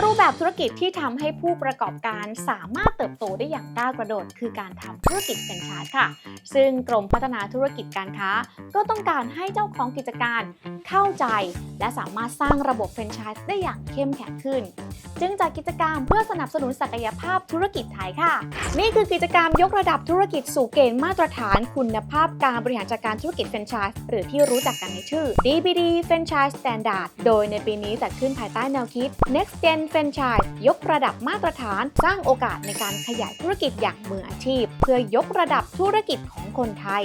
รูปแบบธุรกิจที่ทำให้ผู้ประกอบการสามารถเติบโตได้อย่างก้าวกระโดด คือการทำธุรกิจแฟรนไชส์ค่ะ ซึ่งกรมพัฒนาธุรกิจการค้า ก็ต้องการให้เจ้าของกิจการเข้าใจ และสามารถสร้างระบบแฟรนไชส์ได้อย่างเข้มแข็งขึ้น จึงจัดกิจกรรมเพื่อสนับสนุนศักยภาพธุรกิจไทยค่ะ นี่คือกิจกรรมยกระดับธุรกิจสู่เกณฑ์มาตรฐานคุณภาพการบริหารจัดการธุรกิจแฟรนไชส์หรือที่รู้จักกันในชื่อ DBD Franchise Standard โดยในปีนี้จัดขึ้นภายใต้แนวคิด Next Gen นแฟรนไชส์ยกระดับมาตรฐาน สร้างโอกาสในการขยายธุรกิจอย่างมืออาชีพ เพื่อยกระดับธุรกิจของคนไทย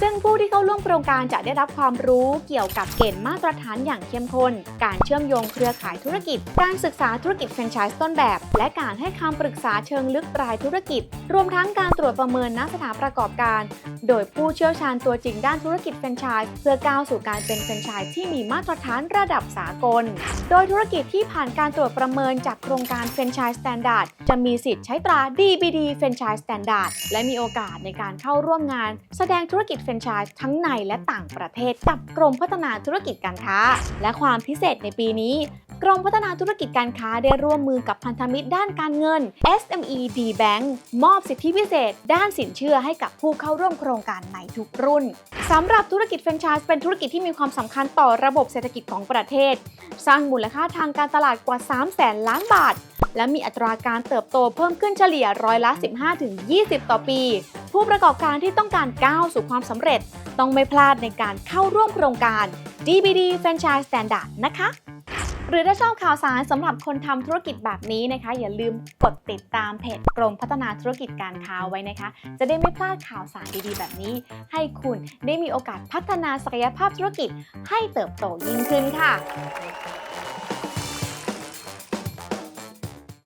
ซึ่งผู้ที่เข้าร่วมโครงการจะได้รับความรู้เกี่ยวกับเกณฑ์มาตรฐานอย่างเข้มข้น การเชื่อมโยงเครือข่ายธุรกิจ การศึกษาธุรกิจแฟรนไชส์ต้นแบบ และการให้คำปรึกษาเชิงลึกรายธุรกิจ รวมทั้งการตรวจประเมินณสถานประกอบการ โดยผู้เชี่ยวชาญตัวจริงด้านธุรกิจแฟรนไชส์เพื่อก้าวสู่การเป็นแฟรนไชส์ที่มีมาตรฐานระดับสากล โดยธุรกิจที่ผ่านการตรวจประเมินจากโครงการแฟรนไชส์สแตนดาร์ดจะมีสิทธิ์ใช้ตรา DBD Franchise Standard และมีโอกาสในการเข้าร่วมงาน แสดงธุรกิจฟรนไชส์ทั้งในและต่างประเทศกับกรมพัฒนาธุรกิจการค้า และความพิเศษในปีนี้ กรมพัฒนาธุรกิจการค้าได้ร่วมมือกับพันธมิตรด้านการเงิน SME D Bank มอบสิทธิพิเศษ ด้านสินเชื่อให้กับผู้เข้าร่วมโครงการในทุกรุ่นสำหรับธุรกิจแฟรนไชส์เป็นธุรกิจที่มีความสำคัญต่อระบบเศรษฐกิจของประเทศ สร้างมูลค่าทางการตลาดกว่า 3 0 0แสนล้านบาท และมีอัตราการเติบโตเพิ่มขึ้นเฉลี่ยร้อยละ 15-20 ต่อปี ผู้ประกอบการที่ต้องการก้าวสู่ความสำเร็จ ต้องไม่พลาดในการเข้าร่วมโครงการ DBD Franchise Standard นะคะ หรือถ้าชอบข่าวสารสำหรับคนทำธุรกิจแบบนี้นะคะ อย่าลืมกดติดตามเพจกรมพัฒนาธุรกิจการค้าไว้นะคะ จะได้ไม่พลาดข่าวสารดีๆ แบบนี้ ให้คุณได้มีโอกาสพัฒนาศักยภาพธุรกิจให้เติบโตยิ่งขึ้นค่ะ